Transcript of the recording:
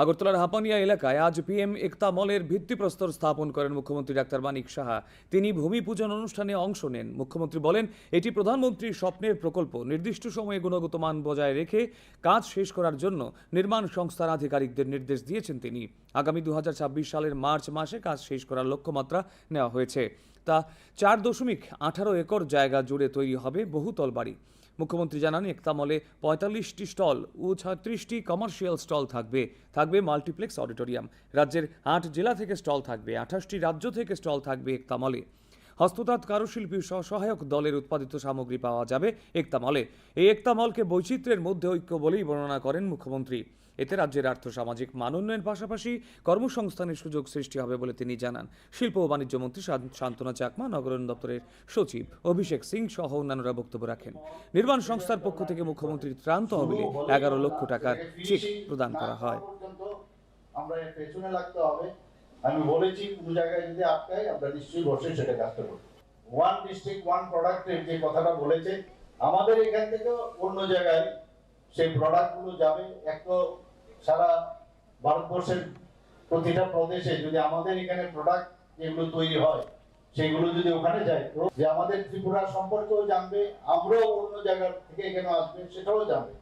আগরতলার হাপানিয়া এলাকায় আজ পিএম একতা মলের ভিত্তিপ্রস্তর স্থাপন করেন মুখ্যমন্ত্রী ডাক্তার মানিক সাহা। তিনি ভূমি পূজন অনুষ্ঠানে অংশ নেন। মুখ্যমন্ত্রী বলেন, এটি প্রধানমন্ত্রীর স্বপ্নের প্রকল্প। নির্দিষ্ট সময়ে গুণগত মান বজায় রেখে কাজ শেষ করার জন্য নির্মাণ সংস্থার আধিকারিকদের নির্দেশ দিয়েছেন তিনি। আগামী দু হাজার ছাব্বিশ সালের মার্চ মাসে কাজ শেষ করার লক্ষ্যমাত্রা নেওয়া হয়েছে। তা চার দশমিক আঠারো একর জায়গা জুড়ে তৈরি হবে বহুতল বাড়ি। মুখ্যমন্ত্রী জানান একতামলে পঁয়তাল্লিশটি স্টল ও ছত্রিশটি কমার্শিয়াল স্টল থাকবে। থাকবে মাল্টিপ্লেক্স অডিটোরিয়াম। রাজ্যের আট জেলা থেকে স্টল থাকবে, আঠাশটি রাজ্য থেকে স্টল থাকবে একতা মলে। হস্ততাঁত কারুশিল্পী সহ সহায়ক দলের উৎপাদিত সামগ্রী পাওয়া যাবে একতা মলে। এই একতা মলকে বৈচিত্র্যের মধ্যে ঐক্য বলেই বর্ণনা করেন মুখ্যমন্ত্রী। এতে রাজ্যের আর্থসামাজিক মানোন্নয়নের পাশাপাশি কর্মসংস্থানের সুযোগ সৃষ্টি হবে বলে তিনি জানান। শিল্প ও বাণিজ্য মন্ত্রী শান্তনা চাকমা নগরায়ণ দপ্তরের সচিব অভিষেক সিং সহ অন্যান্যরা বক্তব্য রাখেন। নির্মাণ সংস্থার পক্ষ থেকে মুখ্যমন্ত্রীর ত্রাণ তহবিলে এগারো লক্ষ টাকার চেক প্রদান করা হয়। আমরা পেছনে লাগতে হবে। আমি বলেছি কোন জায়গায় যদি আটকাই আমরা নিশ্চয়ই বসে সেটা কাজটা করব। ওয়ান ডিস্ট্রিক্ট ওয়ান প্রোডাক্টের যে কথাটা বলেছে, আমাদের এখান থেকে অন্য জায়গায় সেই প্রোডাক্টগুলো যাবে। এক তো সারা ভারতবর্ষের প্রতিটা প্রদেশে যদি আমাদের এখানে প্রোডাক্ট যেগুলো তৈরি হয়, সেগুলো যদি ওখানে যায় যে আমাদের ত্রিপুরা সম্পর্কেও জানবে, আমরাও অন্য জায়গা থেকে এখানে আসবে, সেটাও জানবে।